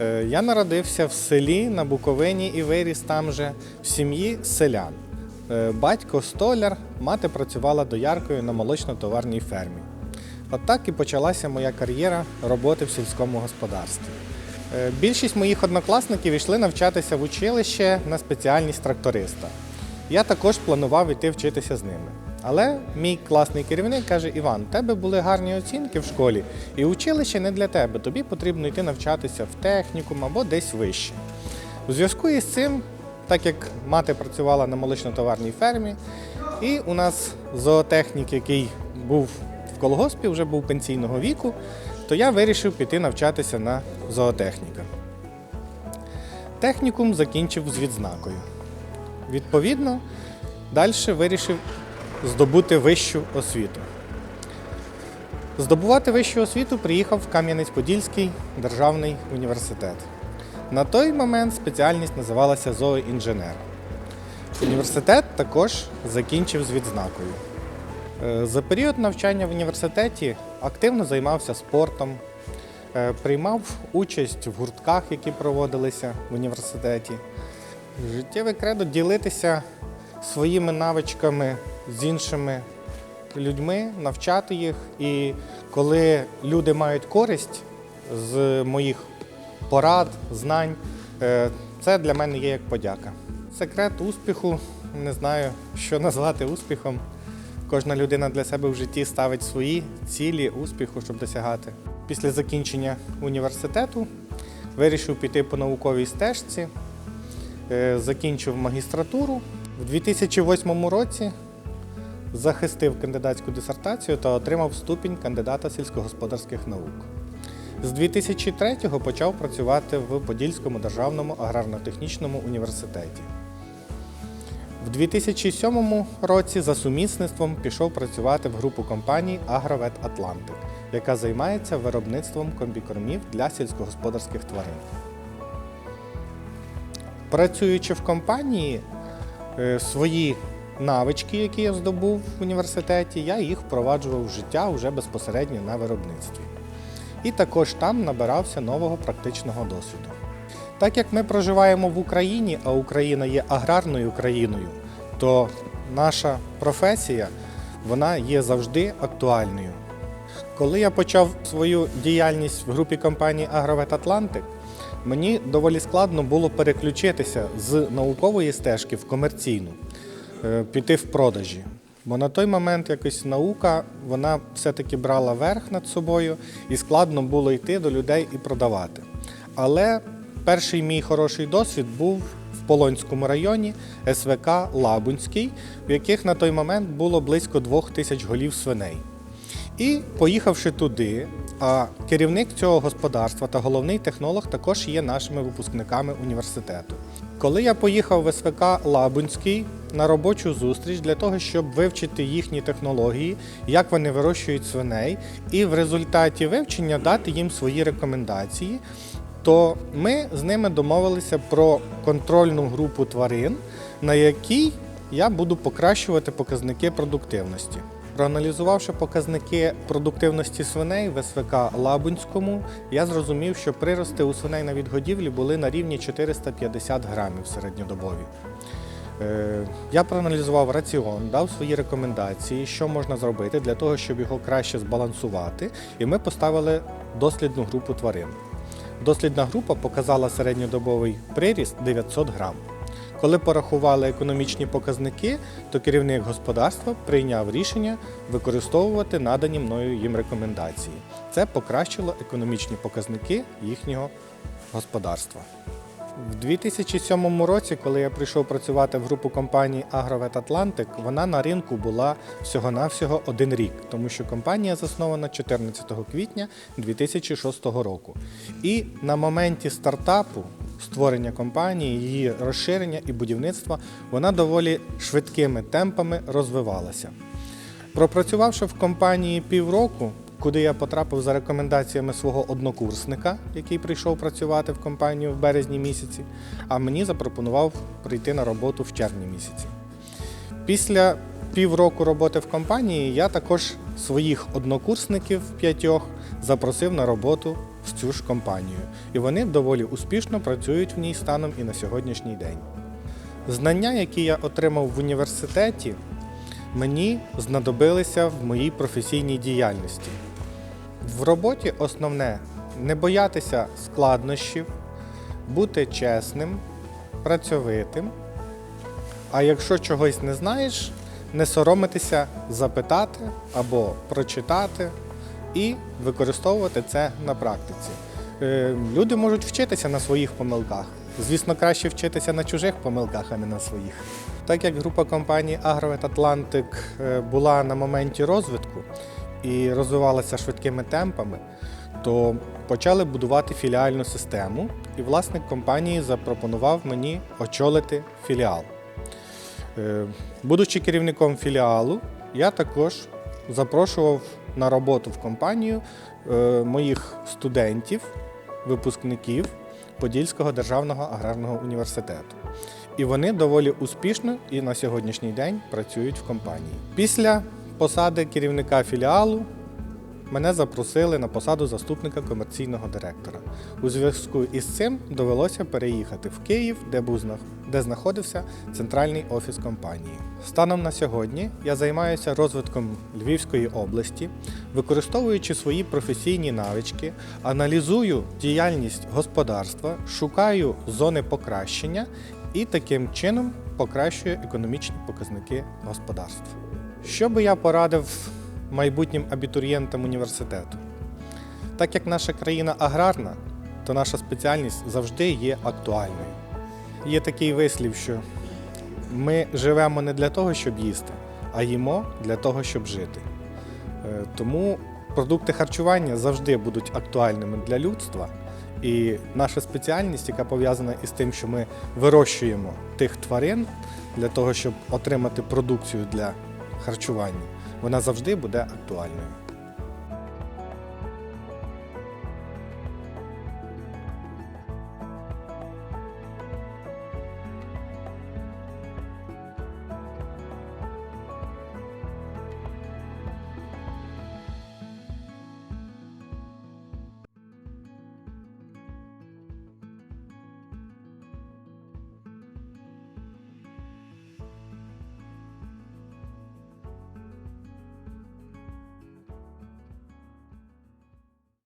Е, Я народився в селі на Буковині і виріс там же в сім'ї селян. Е, Батько столяр, мати працювала дояркою на молочно-товарній фермі. От так і почалася моя кар'єра роботи в сільському господарстві. Е, Більшість моїх однокласників йшли навчатися в училище на спеціальність тракториста. Я також планував іти вчитися з ними. Але мій класний керівник каже: Іван, у тебе були гарні оцінки в школі, і училище не для тебе. Тобі потрібно йти навчатися в технікум або десь вище. У зв'язку із цим, так як мати працювала на молочно-товарній фермі, і у нас зоотехнік, який був в колгоспі, вже був пенсійного віку, то я вирішив піти навчатися на зоотехніка. Технікум закінчив з відзнакою. Відповідно, далі вирішив здобути вищу освіту. Здобувати вищу освіту приїхав в Кам'янець-Подільський державний університет. На той момент спеціальність називалася зооінженер. Університет також закінчив з відзнакою. Е, За період навчання в університеті активно займався спортом, е, приймав участь в гуртках, які проводилися в університеті. Життєве кредо ділитися своїми навичками з іншими людьми, навчати їх. І коли люди мають користь з моїх порад, знань, е, це для мене є як подяка. Секрет успіху, не знаю, що назвати успіхом. Кожна людина для себе в житті ставить свої цілі успіху, щоб досягати. Після закінчення університету вирішив піти по науковій стежці, Е, закінчив магістратуру. В 2008 році захистив кандидатську дисертацію та отримав ступінь кандидата сільськогосподарських наук. З 2003-го почав працювати в Подільському державному аграрно-технічному університеті. В 2007 році за сумісництвом пішов працювати в групу компаній Агровет Атлантик, яка займається виробництвом комбікормів для сільськогосподарських тварин. Працюючи в компанії, е, свої навички, які я здобув в університеті, я їх впроваджував в життя вже безпосередньо на виробництві. І також там набирався нового практичного досвіду. Так як ми проживаємо в Україні, а Україна є аграрною країною, то наша професія вона є завжди актуальною. Коли я почав свою діяльність в групі компанії Агровет Атлантик, мені доволі складно було переключитися з наукової стежки в комерційну, піти в продажі. Бо на той момент якось наука вона все-таки брала верх над собою і складно було йти до людей і продавати. Але перший мій хороший досвід був в Полонському районі СВК Лабунський, в яких на той момент було близько двох тисяч голів свиней. І поїхавши туди, а керівник цього господарства та головний технолог також є нашими випускниками університету. Коли я поїхав в СВК Лабунський на робочу зустріч для того, щоб вивчити їхні технології, як вони вирощують свиней, і в результаті вивчення дати їм свої рекомендації, то ми з ними домовилися про контрольну групу тварин, на якій я буду покращувати показники продуктивності. Проаналізувавши показники продуктивності свиней в СВК Лабунському, я зрозумів, що прирости у свиней на відгодівлі були на рівні 450 грамів середньодобові. Е, Я проаналізував раціон, дав свої рекомендації, що можна зробити для того, щоб його краще збалансувати, і ми поставили дослідну групу тварин. Дослідна група показала середньодобовий приріст 900 грам. Коли порахували економічні показники, то керівник господарства прийняв рішення використовувати надані мною їм рекомендації. Це покращило економічні показники їхнього господарства. В 2007 році, коли я прийшов працювати в групу компанії Агровет Атлантик, вона на ринку була всього-навсього один рік, тому що компанія заснована 14 квітня 2006 року. І на моменті стартапу, створення компанії, її розширення і будівництва, вона доволі швидкими темпами розвивалася. Пропрацювавши в компанії півроку, куди я потрапив за рекомендаціями свого однокурсника, який прийшов працювати в компанію в березні місяці, а мені запропонував прийти на роботу в червні місяці. Після півроку роботи в компанії я також своїх однокурсників п'ятьох запросив на роботу в цю ж компанію. І вони доволі успішно працюють в ній станом і на сьогоднішній день. Знання, які я отримав в університеті, мені знадобилися в моїй професійній діяльності. В роботі основне не боятися складнощів, бути чесним, працьовитим. А якщо чогось не знаєш, не соромитися запитати або прочитати і використовувати це на практиці. Е, Люди можуть вчитися на своїх помилках. Звісно, краще вчитися на чужих помилках, а не на своїх. Так як група компаній Агровет Атлантик е, була на моменті розвитку і розвивалася швидкими темпами, то почали будувати філіальну систему, і власник компанії запропонував мені очолити філіал. Е, Будучи керівником філіалу, я також запрошував на роботу в компанію е, моїх студентів, випускників Подільського державного аграрного університету. І вони доволі успішно і на сьогоднішній день працюють в компанії. Після посади керівника філіалу мене запросили на посаду заступника комерційного директора. У зв'язку із цим довелося переїхати в Київ, де був де знаходився центральний офіс компанії. Станом на сьогодні я займаюся розвитком Львівської області, використовуючи свої професійні навички, аналізую діяльність господарства, шукаю зони покращення і таким чином покращую економічні показники господарства. Що би я порадив майбутнім абітурієнтам університету? Так як наша країна аграрна, то наша спеціальність завжди є актуальною. Є такий вислів, що ми живемо не для того, щоб їсти, а їмо для того, щоб жити. Е, Тому продукти харчування завжди будуть актуальними для людства. І наша спеціальність, яка пов'язана із тим, що ми вирощуємо тих тварин для того, щоб отримати продукцію для харчування, вона завжди буде актуальною.